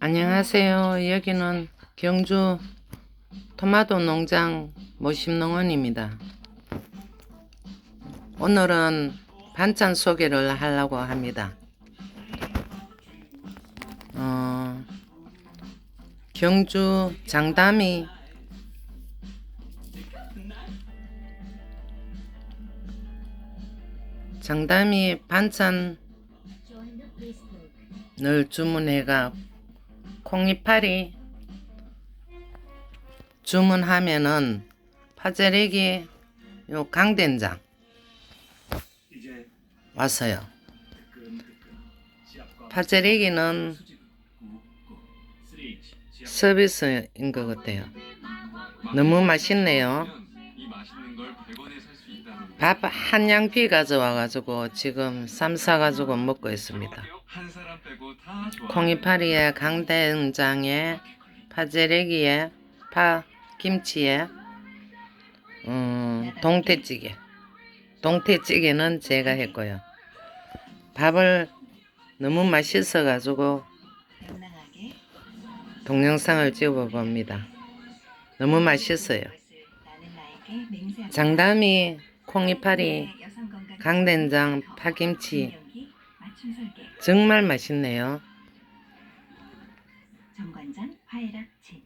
안녕하세요. 여기는 경주 토마토 농장 모심농원입니다. 오늘은 반찬 소개를 하려고 합니다. 어, 경주 장담이 장담이 반찬 늘 주문해가 콩이파리 주문하면은 파제레기 요 강된장 왔어요. 지압 서비스인 것 같아요. 너무 맛있네요. 밥 한 양피 가져와가지고 지금 쌈 싸가지고 먹고 있습니다. 콩이파리에 강된장에 파제레기에 파 김치에 음, 동태찌개. 동태찌개는 제가 했고요. 밥을 너무 맛있어 가지고 동영상을 찍어 봅니다. 너무 맛있어요 장담이 콩이파리 강된장 파김치. 정말 맛있네요.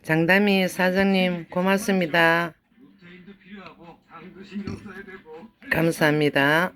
장담이 사장님 고맙습니다. 감사합니다